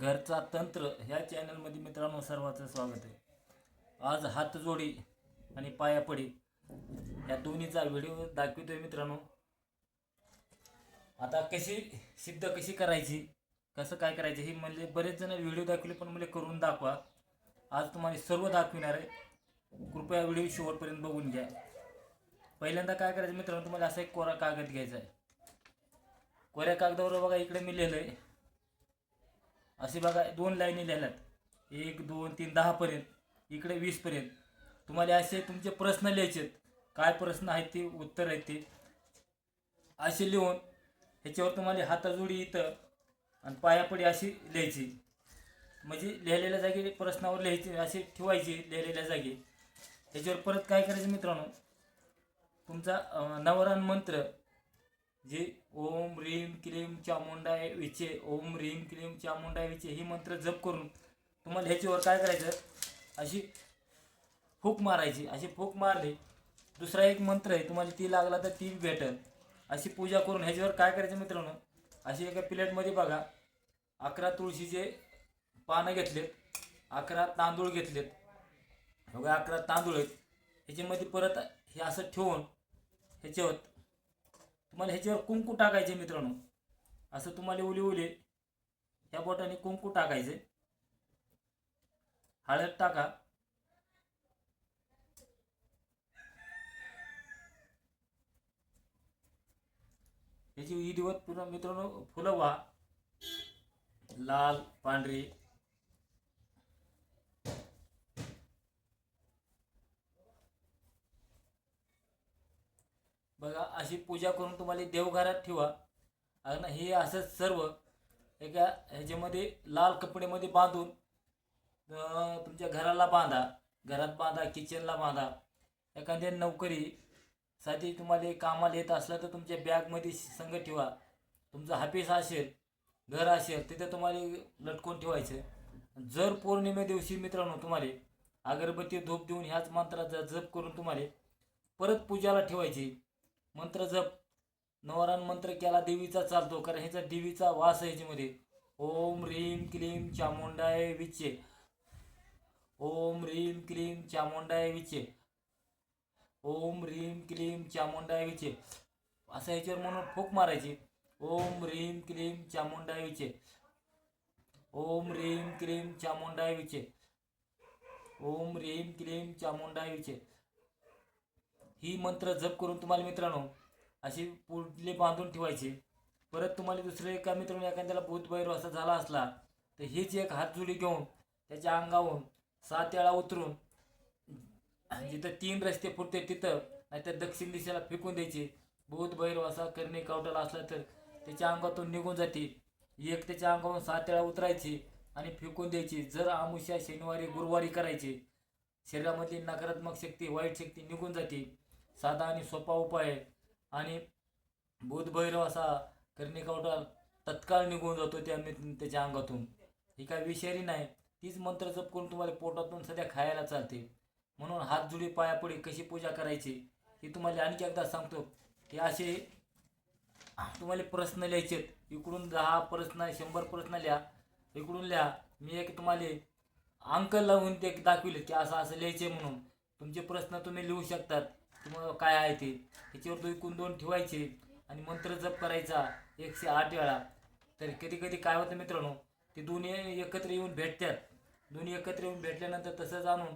घरचा तंत्र ह्या चॅनलमध्ये मित्रांनो सर्वांचं स्वागत आहे. आज हातजोडी आणि पायापडी या दोन्हीचा व्हिडिओ दाखवितोय मित्रांनो. आता कशी सिद्ध कशी करायची कसं काय करायचं हे म्हणजे बरेच जण व्हिडिओ दाखवले पण मला करून दाखवा. आज तुम्हाला सर्व दाखविणार आहे. कृपया व्हिडिओ शेवटपर्यंत बघून घ्या. पहिल्यांदा काय करायचं मित्रांनो तुम्हाला असा एक कोरा कागद घ्यायचा आहे. कोऱ्या कागदावर बघा इकडे मी लिहिलं आहे असे बघा दोन लाईनी लिहिल्यात. एक दोन तीन दहापर्यंत इकडे वीसपर्यंत तुम्हाला असे तुमचे प्रश्न लिहायचे काय प्रश्न आहेत ते उत्तर आहेत ते. असे लिहून ह्याच्यावर तुम्हाला हाताजोडी इथं आणि पायापडी अशी लिहायची. म्हणजे लिहिलेल्या जागी प्रश्नावर लिहायची अशी ठेवायची लिहिलेल्या जागी. त्याच्यावर परत काय करायचं मित्रांनो? तुमचा नवरान मंत्र जे ओम ह्रीम क्लीम चामुंडाय विचे ओम ह्रीम क्लीम चामुंडाय विचे ही मंत्र जप करून तुम्हाला ह्याच्यावर काय करायचं? अशी फूक मारायची अशी फूक मारली. दुसरा एक मंत्र आहे तुम्हाला ती लागला तर ती भेटेल. अशी पूजा करून ह्याच्यावर काय करायचं मित्रांनो? अशी एका प्लेटमध्ये बघा अकरा तुळशीचे पानं घेतलेत अकरा तांदूळ घेतलेत. बघा अकरा तांदूळ आहेत. ह्याच्यामध्ये परत हे असं ठेवून ह्याच्यावर तुम्हाला ह्याच्यावर कुंकू टाकायचे मित्रांनो. असं तुम्हाला उली उले ह्या बोटाने कुंकू टाकायचे. हळद टाका. ह्याची दिवस पूर्ण मित्रांनो फुलं व्हा. लाल पांढरी. बघा अशी पूजा करून तुम्हाला देवघरात ठेवा. आणि हे असं सर्व एका ह्याच्यामध्ये लाल कपडेमध्ये बांधून तुमच्या घराला बांधा. घरात बांधा किचनला बांधा. एखाद्या नोकरी साठी तुम्हाला कामाला येत असलं तर तुमच्या बॅगमध्ये संग ठेवा. तुमचं हापीस असेल घर असेल तिथे तुम्हाला लटकून ठेवायचं. जर पौर्णिमे दिवशी मित्रांनो तुम्हाला अगरबत्ती धूप देऊन ह्याच मंत्राचा जप करून तुम्हाला परत पूजाला ठेवायची. मंत्र जप. नवरान मंत्र केला देवीचा चालतो. कारण ह्याचा देवीचा वास आहे ह्याच्यामध्ये ओम ह्रीम क्लीम चामुंडाय विचे ओम ह्रीम क्लीम चामुंडाय विचे ओम ह्रीम क्लीम चामुंडाय विचे असं ह्याच्यावर म्हणून फूक मारायची. ओम ह्रीम क्लीम चामुंडाय विचे ओम ह्रीम क्लीम चामुंडाय विचे ओम ह्रीम क्लीम चामुंडाय विचे ही मंत्र जप करून तुम्हाला मित्रांनो अशी पुढले बांधून ठेवायची. परत तुम्हाला दुसरे एका मित्रांनो एखाद्याला भूतभैरव असा झाला असला तर हीच एक हातजुडी घेऊन त्याच्या अंगावरून सात वेळा उतरून जिथं तीन रस्ते फुटते तिथं नाहीतर दक्षिण दिशेला फेकून द्यायचे. भूतभैरव असा करणे कावटाला असला तर त्याच्या अंगातून निघून जाते. एक त्याच्या अंगावरून सात वेळा उतरायची आणि फेकून द्यायची. जर आमुष्या शनिवारी गुरुवारी करायची शरीरामधली नकारात्मक शक्ती वाईट शक्ती निघून जाते. साधा आणि सोपा उपाय आहे. आणि भूतभैरव असा कर्णिकावटा तत्काळ निघून जातो त्या मी- त्याच्या अंगातून. ही काय विषारी नाही. तीच मंत्र जप करून तुम्हाला पोटातून सध्या खायला चालते. म्हणून हात जुडी पायापुढे कशी पूजा करायची हे तुम्हाला आणखी एकदा सांगतो. की असे तुम्हाला प्रश्न लिहायचे. इकडून दहा प्रश्न शंभर प्रश्न लिहा. इकडून लिहा. मी एक तुम्हाला अंक लावून ते दाखविले की असं असं लिहायचे म्हणून. तुमचे प्रश्न तुम्ही लिहू शकतात. तुम्हाला काय आहे ते? त्याच्यावर दोन एकूण दोन ठेवायचे आणि मंत्र जप करायचा एकशे आठ वेळा. तर कधी कधी काय होतं मित्रांनो ते दोन्ही एकत्र येऊन भेटतात. दोन्ही एकत्र येऊन भेटल्यानंतर तसंच आणून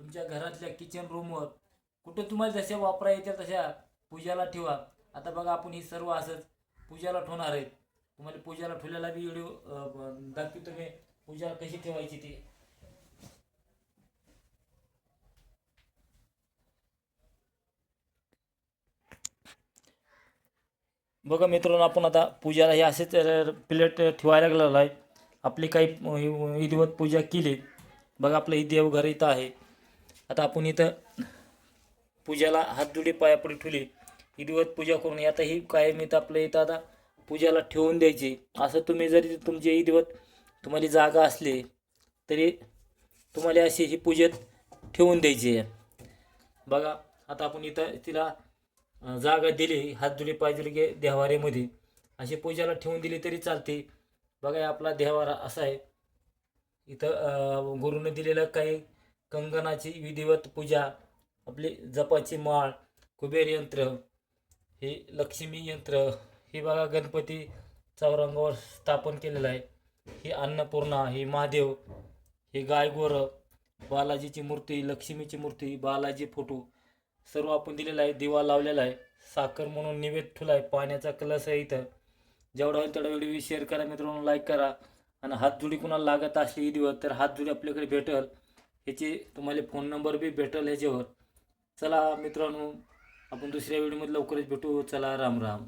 तुमच्या घरातल्या किचन रूमवर कुठं तुम्हाला जशा वापरायच्या तशा पूजाला ठेवा. आता बघा आपण ही सर्व असंच पूजाला ठेवणार आहेत. तुम्हाला पूजाला ठेवलेला बी व्हिडिओ दाखवतो मी. पूजा कशी ठेवायची ती? बघा मित्रांनो आपण आता पूजाला हे असेच प्लेट ठेवायला लागलेलं आहे. आपली काही विधिवत पूजा केली. बघा आपलं ही देवघर इथं आहे. आता आपण इथं पूजाला हात पायापुढे ठेवली. विधिवत पूजा करून आता ही कायम इथं आपलं इथं आता पूजाला ठेवून द्यायची. असं तुम्ही जरी तुमची विधिवत तुम्हाला जागा असली तरी तुम्हाला अशी ही पूजेत ठेवून द्यायची आहे. बघा आता आपण इथं तिला जागा दिली हातजुडी पायजुडी गे देवाऱ्यामध्ये. अशी पूजाला ठेवून दिली तरी चालते. बघा आपला देवारा असा आहे. इथं अं, गुरुने दिलेलं काही कंगनाची विधिवत पूजा आपली जपाची माळ कुबेर यंत्र हे लक्ष्मी यंत्र हे बघा गणपती चौरंगावर स्थापन केलेलं आहे. ही अन्नपूर्णा ही महादेव ही गायगोर बालाजीची मूर्ती लक्ष्मीची मूर्ती बालाजी फोटो सर्व आपण दिलेलं आहे दिवा लावलेला आहे साखर म्हणून निवेद ठुला आहे पाण्याचा कलस आहे इथं. जेवढा होईल तेवढा व्हिडिओ शेअर करा मित्रांनो लाईक करा. आणि हातजुडी कुणाला लागत असली दिवस तर हातजुडी आपल्याकडे भेटेल. ह्याचे तुम्हाला फोन नंबर बी भेटल ह्याच्यावर. चला मित्रांनो आपण दुसऱ्या व्हिडिओमध्ये लवकरच भेटू. चला राम राम.